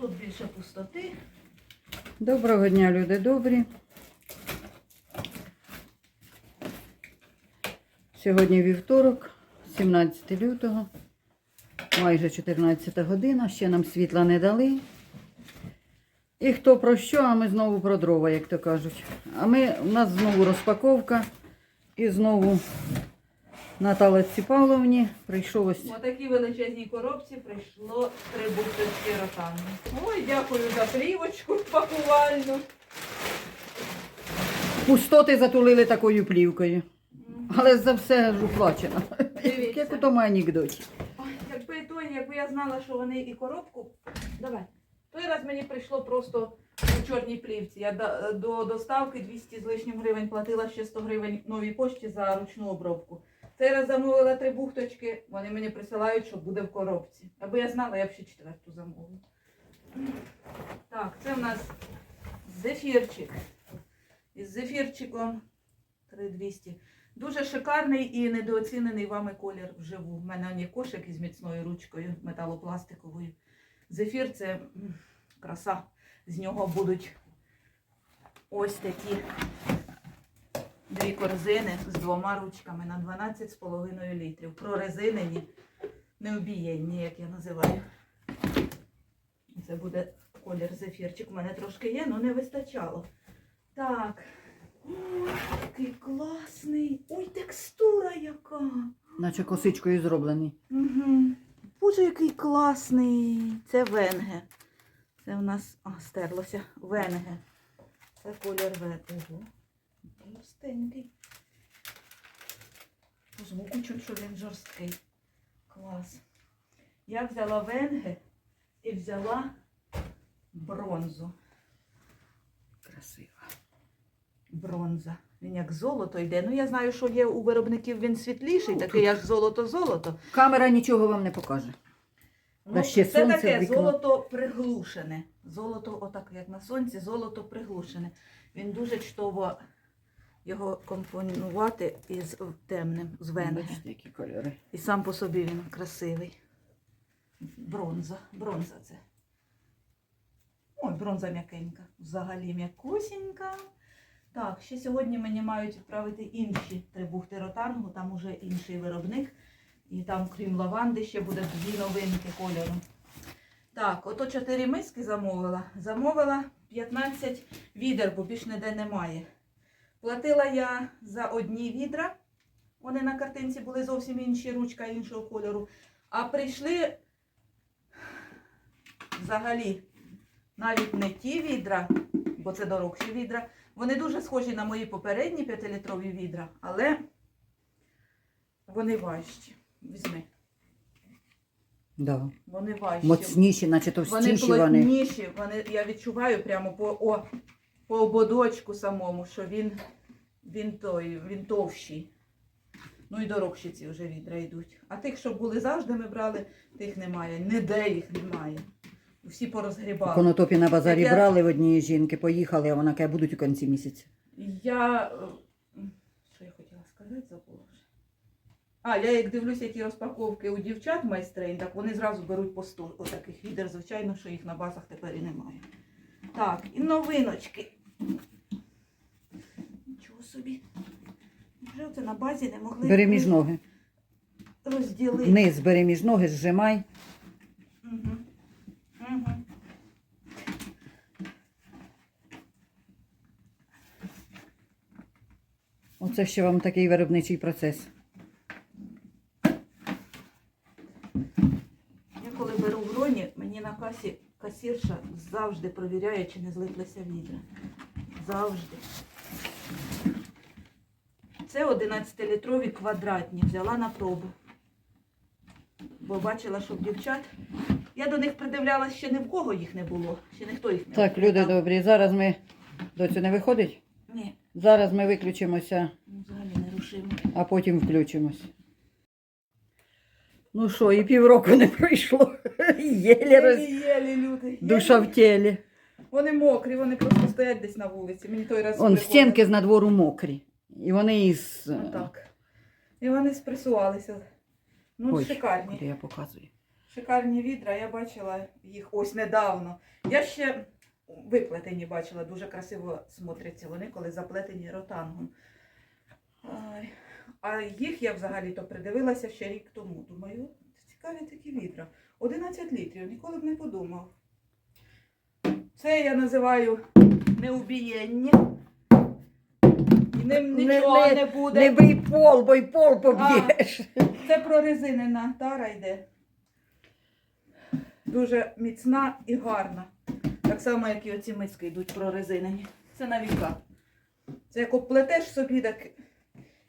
тут більше пустоти. Доброго дня, люди добрі. Сьогодні вівторок, 17 лютого, майже 14 година, ще нам світла не дали. І хто про що, а ми знову про дрова, як то кажуть. А ми, у нас знову розпаковка. І знову Наталці Павловні прийшов ось В такій величезній коробці прийшло три бутилки ротану. Ой, дякую за плівочку пакувальну. пустоти затулили такою плівкою. Але за все ж уплачено. Дивіться. Як у тому анекдоті. Ой, якби той, якби я знала, що вони і коробку. Давай. Той раз мені прийшло просто у чорній плівці. Я до, до доставки 200 з лишнім гривень платила ще 100 гривень новій пошті за ручну обробку. Цей замовила три бухточки, вони мені присилають, що буде в коробці. Аби я знала, я б ще четверту замовила. Так, це в нас зефірчик. Із зефірчиком 3200. Дуже шикарний і недооцінений вами колір вживу. У мене є кошик із міцною ручкою металопластиковою. Зефір це краса. З нього будуть ось такі дві корзини з двома ручками на 12,5 літрів. Прорезинені, необієнні, як я називаю. Це буде колір зефірчик. У мене трошки є, але не вистачало. Так. Ой, який класний. Ой, текстура яка. Наче косичкою зроблений. Угу. Боже, який класний. Це венге. Це у нас. А, стерлося. Венге. Це колір ветого. Жорстенький. По звуку чуть, що він жорсткий. Клас. Я взяла венге і взяла бронзу. Красиво. Бронза. Він як золото йде. Ну я знаю, що є у виробників він світліший, Ну, такий тут- як золото-золото. Камера нічого вам не покаже. Ну, ще це сонце таке вікно. золото приглушене. Золото, отак як на сонці, золото приглушене. Він дуже чудово його компонувати із темним, з венги. Бачите, які кольори. І сам по собі він красивий. Бронза. Бронза це. Ой, бронза м'якенька. Взагалі м'якусінька. Так, ще сьогодні мені мають відправити інші три бухти ротангу, там уже інший виробник. І там, крім лаванди, ще буде дві новинки кольору. Так, ото чотири миски замовила. Замовила 15 відер, бо більш ніде немає. Платила я за одні відра. Вони на картинці були зовсім інші, ручка іншого кольору. А прийшли взагалі навіть не ті відра, бо це дорогші відра. Вони дуже схожі на мої попередні 5-літрові відра, але вони важчі. Візьми. Да. Вони важчі. Моцніші, наче Вони товстіші вони. плотніші, вони, я відчуваю прямо по, о, по ободочку самому, що він, він, той, він товщий. Ну і дорогші ці вже відра йдуть. А тих, що були завжди, ми брали, тих немає. Ніде їх немає. Всі В порозгрібали. Конотопі на базарі я- брали в однієї жінки, поїхали, а вона каже, будуть у кінці місяця. Я. Що я хотіла сказати, забула вже. А, я як дивлюся, які розпаковки у дівчат майстринь, так вони зразу беруть по 100 отаких відер. Звичайно, що їх на базах тепер і немає. Так, і новиночки. Нічого собі. Вже це на базі не могли Бери між ноги. розділити. Вниз бери між ноги, зжимай. Угу. Угу. Оце ще вам такий виробничий процес. Я коли беру в роні, мені на касі касірша завжди провіряє, чи не злиплися відра. Завжди. Це 11-літрові квадратні, взяла на пробу. Бо бачила, що в дівчат. Я до них придивлялась, ще ні в кого їх не було. Ще ніхто їх не Так, люди добрі, зараз ми до цього не виходить. Ні, Зараз ми виключимося, ну, взагалі не рушимо. а потім включимось. Ну що, і півроку не пройшло. Єлі роз... Єлі люди. душа в тілі. Вони мокрі, вони просто стоять десь на вулиці. Мені той раз Он приходить. стінки з надвору мокрі. І вони із. Отак. І вони спресувалися. Ну, Ой, шикарні. куди я показую. Шикарні відра, я бачила їх ось недавно. Я ще виплетені бачила, дуже красиво смотряться вони, коли заплетені ротангом. Ай, А їх я взагалі-то придивилася ще рік тому. Думаю, цікаві такі відра. 11 літрів, ніколи б не подумав. Це я називаю неубієння. І ним нічого не- не, буде. Не бий пол, бо й пол поб'єш. Це прорезинена тара йде. Дуже міцна і гарна. Так само, як і оці миски йдуть прорезинені. Це на віка. Це як оплетеш собі, так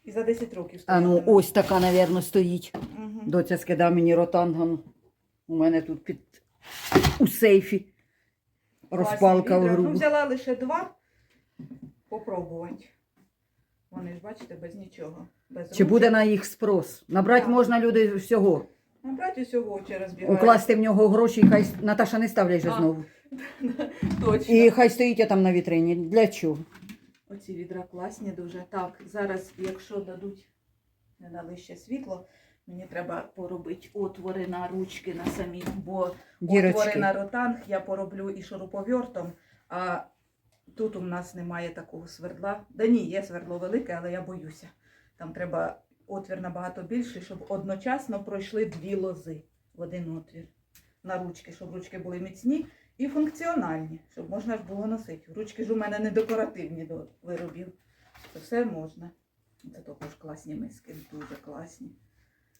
і за 10 років стоїть. А ну ось така, навірно, стоїть. Мгм. Доця скидав мені ротангом. У мене тут під у сейфі. Розпалка в. Ну, грубу. взяла лише два. Попробувати. Вони ж, бачите, без нічого. Без Чи ручок. буде на їх спрос? Набрати Так. можна люди всього. Набрати усього очі розбігає. Укласти в нього гроші, і хай Наташа не ставляй же А. знову. Точно. І хай стоїть я там на вітрині. Для чого? Оці відра класні дуже. Так, зараз, якщо дадуть, не дали ще світло, мені треба поробити отвори на ручки на самі, бо отвори на ротанг я пороблю і шуруповертом, а тут у нас немає такого свердла. Да ні, є свердло велике, але я боюся. Там треба отвір набагато більший, щоб одночасно пройшли дві лози в один отвір на ручки, щоб ручки були міцні і функціональні, щоб можна ж було носити. Ручки ж у мене не декоративні до виробів. Це все можна. Це також класні миски, дуже класні.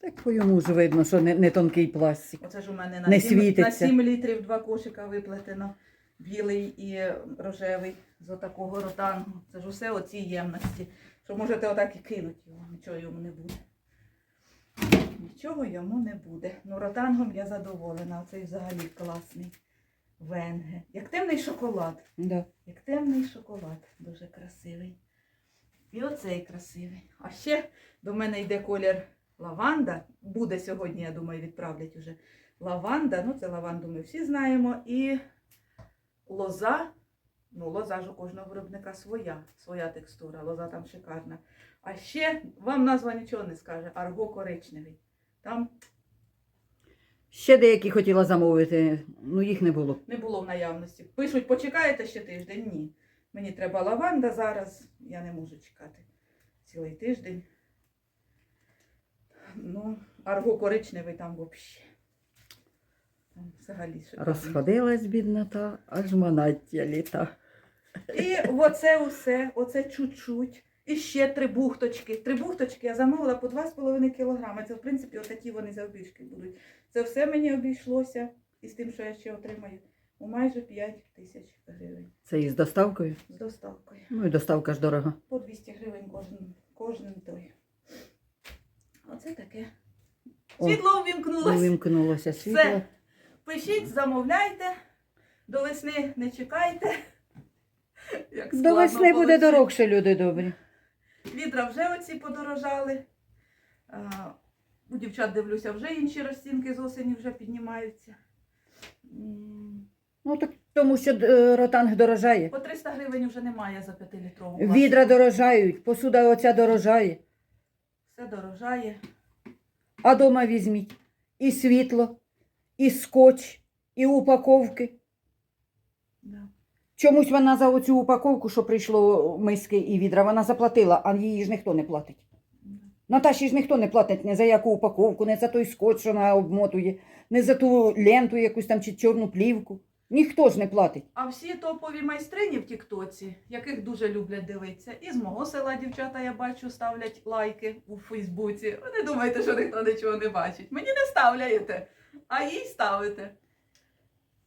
Так по йому ж видно, що не, не тонкий пластик. Оце ж у мене на, Не 7, на світиться. 7 літрів два кошика виплетено. Білий і рожевий з отакого ротангу. Це ж усе оці ємності. Що можете отак і кинути його, нічого йому не буде. Нічого йому не буде. Ну, ротангом я задоволена. Оцей взагалі класний. Венге. Як темний шоколад. Да. Як темний шоколад. Дуже красивий. І оцей красивий. А ще до мене йде колір лаванда. Буде сьогодні, я думаю, відправлять уже. Лаванда, ну це лаванду ми всі знаємо. І лоза. Ну, лоза ж у кожного виробника своя, своя текстура, лоза там шикарна. А ще вам назва нічого не скаже, арго коричневий. Там Ще деякі хотіла замовити, ну їх не було. не було в наявності. Пишуть, почекаєте ще тиждень? Ні. Мені треба лаванда зараз. Я не можу чекати цілий тиждень. Ну, арго коричневий там взагалі. Взагалі. Розходилась біднота, аж манаття літа. І оце усе, оце чуть-чуть. І ще три бухточки. Три бухточки я замовила по 2,5 кг. Це, в принципі, отакі вони завбільшки будуть. Це все мені обійшлося із тим, що я ще отримаю, у майже 5 тисяч гривень Це із доставкою. з доставкою. Ну і доставка ж дорога. По 200 гривень кожен, кожен той. Оце таке. Світло ввімкнулося. Увімкнулося світло. Все. Пишіть, замовляйте. До весни не чекайте. Як До весни буде получить. дорогше, люди добрі. Відра вже оці подорожали. А, У дівчат дивлюся, вже інші розцінки з осені вже піднімаються. Ну так тому що е, ротанг дорожає. По 300 гривень вже немає за 5-літрову. Відра дорожають, посуда оця дорожає. Все дорожає. А дома візьміть і світло, і скотч, і упаковки. Да. Чомусь вона за оцю упаковку, що прийшло миски і відра, вона заплатила, а її ж ніхто не платить. Наташі ж ніхто не платить ні за яку упаковку, не за той скотч, що вона обмотує, не за ту ленту якусь там чи чорну плівку. Ніхто ж не платить. А всі топові майстрині в Тіктоці, яких дуже люблять дивитися, і з мого села дівчата, я бачу, ставлять лайки у Фейсбуці. Ви не думайте, що ніхто нічого не бачить. Мені не ставляєте, а їй ставите.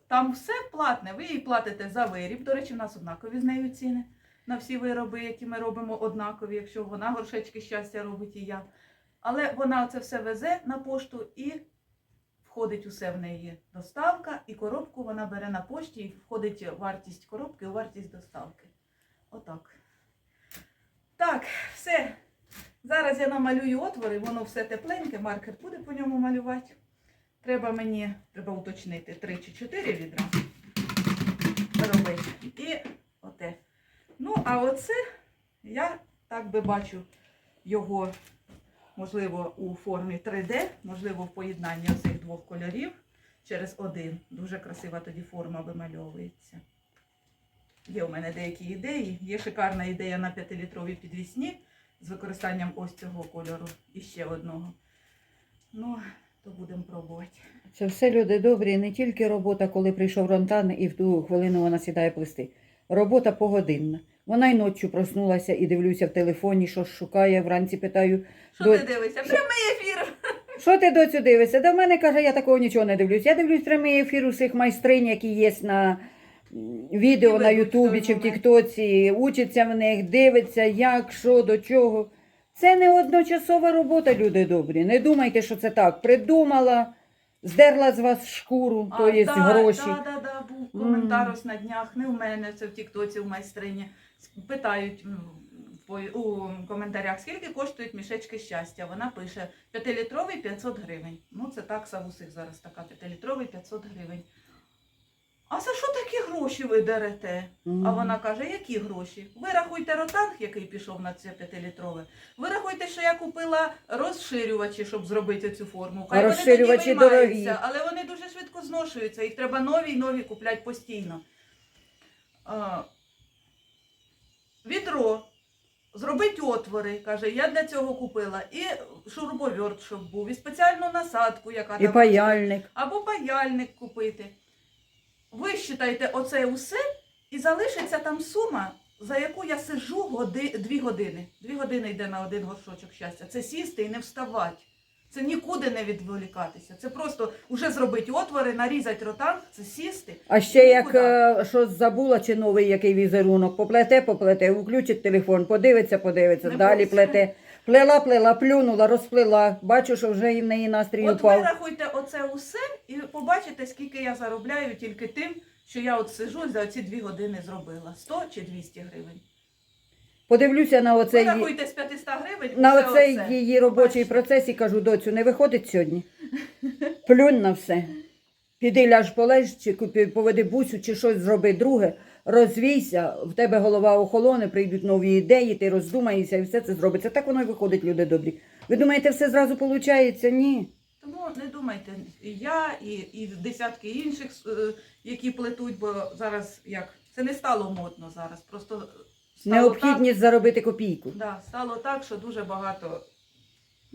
Там все платне. Ви їй платите за виріб. До речі, в нас однакові з нею ціни на всі вироби, які ми робимо однакові, якщо вона горшечки щастя робить і я. Але вона це все везе на пошту і входить усе в неї доставка, і коробку вона бере на пошті, і входить вартість коробки у вартість доставки. Отак. Так, все. Зараз я намалюю отвори, воно все тепленьке, маркер буде по ньому малювати. Треба мені, треба уточнити 3 чи 4 відра робити. І оте. Ну, а оце я так би бачу його, можливо, у формі 3D, можливо, в поєднанні цих двох кольорів. через один. Дуже красива тоді форма вимальовується. Є у мене деякі ідеї. Є шикарна ідея на 5-літровій підвісні з використанням ось цього кольору і ще одного. Ну, то будемо пробувати. Це все люди добрі, не тільки робота, коли прийшов Ронтан і в ту хвилину вона сідає плести. Робота погодинна. Вона й ночі проснулася і дивлюся в телефоні, що шукає. Вранці питаю, Що До- ти дивишся? Прямий ефір! що ти доцю дивишся? До мене каже, я такого нічого не дивлюсь. Я дивлюсь прямий ефір усіх майстринь, які є на відео на Ютубі чи в. Тіктоці, учиться в них, дивиться, як, що, до чого. Це не одночасова робота, люди добрі. Не думайте, що це так. Придумала, здерла з вас шкуру, то є гроші. Да, да, да, був коментар ось на днях, не в мене, це в Тіктоці, в майстрині. Питають у коментарях, скільки коштують мішечки щастя. Вона пише 5-літровий 500 гривень. Ну, це такса в усіх зараз така 5-літровий 500 гривень. А за що такі гроші ви дерете? А вона каже, які гроші? Ви рахуйте ротанг, який пішов на це 5-літрове. Ви рахуйте, що я купила розширювачі, щоб зробити цю форму. А розширювачі вони дорогі. але вони дуже швидко зношуються. Їх треба нові й нові купляти постійно. Відро. Зробить отвори, каже, я для цього купила. І шуруповерт, щоб був, і спеціальну насадку, яка І там паяльник. або паяльник купити. Висчитайте оце усе і залишиться там сума, за яку я сиджу годи, дві години. Дві години йде на один горшочок щастя. Це сісти і не вставати. Це нікуди не відволікатися. Це просто вже зробити отвори, нарізати ротанг, це сісти. А ще як Нікуди. е, щось забула, чи новий який візерунок, поплете, поплете, включить телефон, подивиться, подивиться, Не далі буде. плете. Плела, плела, плюнула, розплела. Бачу, що вже і в неї настрій От ви упав. рахуйте оце усе і побачите, скільки я заробляю тільки тим, що я от сижу за ці дві години зробила. 100 чи 200 гривень. Подивлюся на Ви оцей, рахуйте з 500 гривень. на усе оцей оце. її робочий процес і кажу, доцю, не виходить сьогодні. Плюнь на все. Піди ляж полеж, чи купи- поведи бусю, чи щось зроби друге. Розвійся, в тебе голова охолоне, прийдуть нові ідеї, ти роздумаєшся і все це зробиться. Так воно і виходить, люди добрі. Ви думаєте, все зразу виходить? Ні. Тому не думайте, і я, і, і десятки інших, е, які плетуть, бо зараз як це не стало модно зараз. Просто стало Необхідність заробити копійку. Так, да, стало так, що дуже багато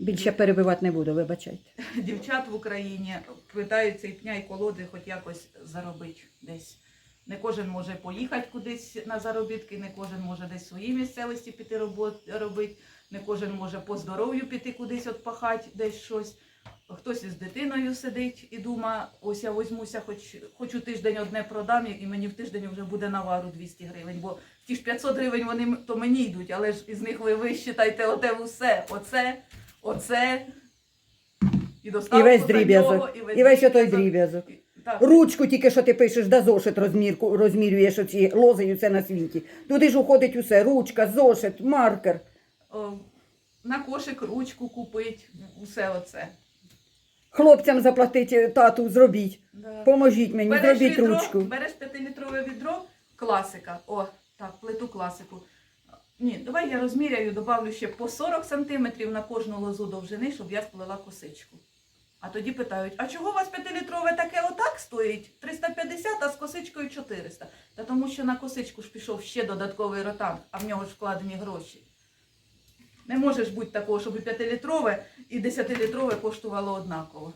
Більше перебивати не буду, вибачайте. дівчат в Україні питаються і пня, і колоди, хоч якось заробити десь. Не кожен може поїхати кудись на заробітки, не кожен може десь в своїй місцевості піти робити, не кожен може по здоров'ю піти кудись от пахати, десь щось. Хтось із дитиною сидить і думає, ось я візьмуся, хоч, хоч у тиждень одне продам, і мені в тиждень вже буде навару 200 гривень. Бо ті ж 500 гривень вони то мені йдуть, але ж із них ви висчитайте оте усе. Оце, оце. І, доставку І весь дріб'язок. нього, І весь отой дріб'язок. Так. Ручку тільки що ти пишеш, да зошит розмірку, розмірюєш оці лози усе на світі. Туди ж уходить усе, ручка, зошит, маркер. О, на кошик ручку купить, усе оце. Хлопцям заплатить е, тату, зробіть. Да. Поможіть мені, Береш зробіть відро, ручку. береш 5-літрове відро, класика. О, так, плиту класику. Ні, давай я розміряю, добавлю ще по 40 сантиметрів на кожну лозу довжини, щоб я сплела косичку. А тоді питають, а чого у вас 5-літрове таке отак стоїть? 350, а з косичкою 400. Та тому що на косичку ж пішов ще додатковий ротанг, а в нього ж вкладені гроші. Не може ж бути такого, щоб і 5-літрове і 10-літрове коштувало однаково.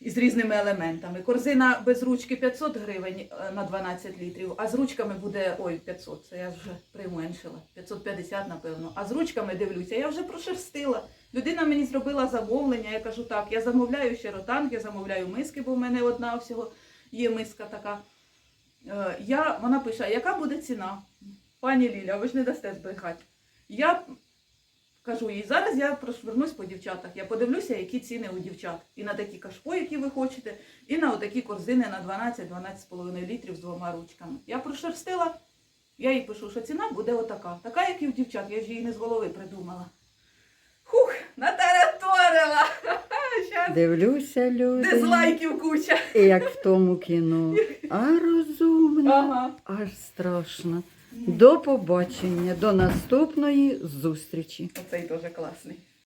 І з різними елементами. Корзина без ручки 500 гривень е, на 12 літрів, а з ручками буде ой 500, це я вже применшила. 550, напевно. А з ручками дивлюся, я вже прошерстила. Людина мені зробила замовлення. Я кажу, так, я замовляю ще ротанг, я замовляю миски, бо в мене одна всього є миска така. Е, Я, вона пише, яка буде ціна? Пані Ліля, ви ж не дасте збрехати. Я кажу їй, зараз я прошвернусь по дівчатах. Я подивлюся, які ціни у дівчат. І на такі кашпо, які ви хочете, і на отакі корзини на 12-12,5 літрів з двома ручками. Я прошерстила, я їй пишу, що ціна буде отака. Така, як і у дівчат, я ж її не з голови придумала. Хух, натараторила! Дивлюся, люди. дизлайків куча. І як в тому кіно. А розумно, Ага. аж страшно. До побачення, до наступної зустрічі. Оцей дуже класний.